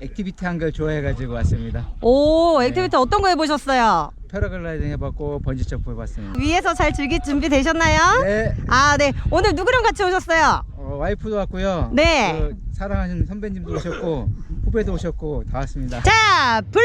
액티비티 한 걸 좋아해가지고 왔습니다. 오, 액티비티 네. 어떤 거 해보셨어요? 패러글라이딩 해봤고 번지 점프 해봤습니다. 위에서 잘 즐길 준비 되셨나요? 네, 아, 네. 오늘 누구랑 같이 오셨어요? 어, 와이프도 왔고요. 네. 그 사랑하시는 선배님도 오셨고 후배도 오셨고 다 왔습니다. 자, 블루!